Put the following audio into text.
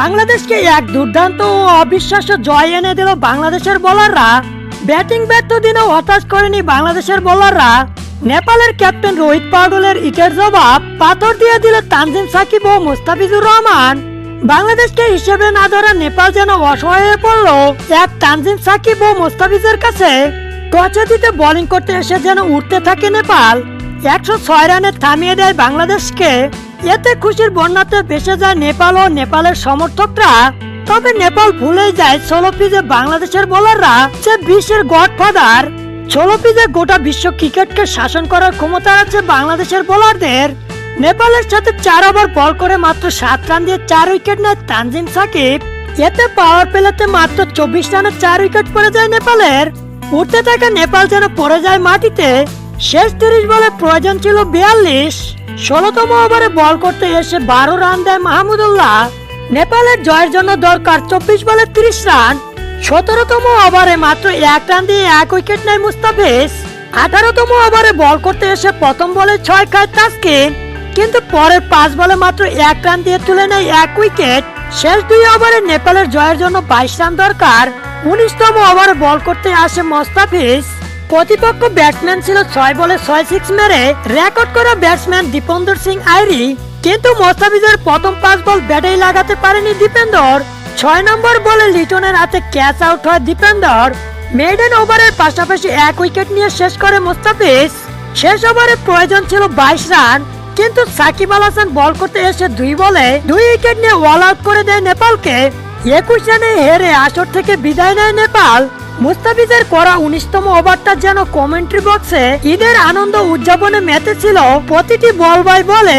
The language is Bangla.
বাংলাদেশকে এক দুর্দান্ত ও অবিশ্বাস্য জয় এনে দিল বাংলাদেশের বোলাররা ব্যাটিং ব্যর্থ দিনেও হতাশ করেনি বাংলাদেশের বোলাররা নেপালের ক্যাপ্টেন রোহিত পাউডলের ইটের জবাব পাথর দিয়ে দিল তানজিম সাকিব ও মুস্তাফিজুর রহমান। বাংলাদেশকে হিসেবে না ধরা নেপাল যেন অসহায় হয়ে পড়ল এক তানজিম সাকিব ও মুস্তাফিজের কাছে। টসে দিতে বোলিং করতে এসে যেন উঠতে থাকে নেপাল। একশো ছয় রানে থামিয়ে দেয় বাংলাদেশকে। এতে খুশির বন্যাতে ভেসে যায় নেপাল ও নেপালের সমর্থকরা। তবে নেপাল ভুলেই যায় ষোলো পিজে বাংলাদেশের বোলাররা, যে বিশ্বের গডফাদার। ষোলো পিজে গোটা বিশ্ব ক্রিকেটকে শাসন করার ক্ষমতা আছে বাংলাদেশের বোলারদের। নেপালের সাথে চার ওভার বল করে মাত্র সাত রান দিয়ে চার উইকেট নেয় তানজিম সাকিব। এতে পাওয়ার প্লেতে মাত্র চব্বিশ রানে চার উইকেট পড়ে যায় নেপালের। উঠতে থাকা নেপাল যেন পড়ে যায় মাটিতে, শেষ তিরিশ বলে প্রয়োজন ছিল বিয়াল্লিশ। ষোলোতম ওভারে বল করতে এসে বারো রান দেয় মাহমুদুল্লাহ। নেপালের জয়ের জন্য দরকার চব্বিশ বলে তিরিশ রান। সতেরোতম ওভারে মাত্র এক রান দিয়ে এক উইকেট নেয় মুস্তাফিজ। আঠারোতম ওভারে বল করতে এসে প্রথম বলে ছয় খায় তাসকিন। কিন্তু পরের পাঁচ বলে মাত্র এক রান দিয়ে তুলে নেয় এক উইকেট। শেষ দুই ওভারে নেপালের জয়ের জন্য বাইশ রান দরকার। উনিশতম ওভারে বল করতে আসে মোস্তাফিজ। প্রতিপক্ষ ব্যাটসম্যান ছিল ছয় বলে ছয় সিক্স মেরে রেকর্ড করা ব্যাটসম্যান দীপেন্দর সিং আইরি। কিন্তু মোস্তাফিজের প্রথম পাঁচ বল ব্যাটেই লাগাতে পারেনি দীপেন্দর। ছয় নম্বর বলে লিটনের হাতে ক্যাচ আউট হয় দীপেন্দর। মেডেন ওভারের পাশাপাশি এক উইকেট নিয়ে শেষ করে মোস্তাফিজ। শেষ ওভারে প্রয়োজন ছিল বাইশ রান, কিন্তু সাকিব আল হাসান বল করতে এসে দুই বলে দুই উইকেট নিয়ে ওয়াল আউট করে দেয় নেপালকে। একুশ রানে হেরে আসর থেকে বিদায় নেয় নেপাল। মুস্তাফিজের করা উনিশতম ওভারটা যেন কমেন্ট্রি বক্সে ঈদের আনন্দ উদযাপনে মেতে ছিল প্রতিটি বল বাই বলে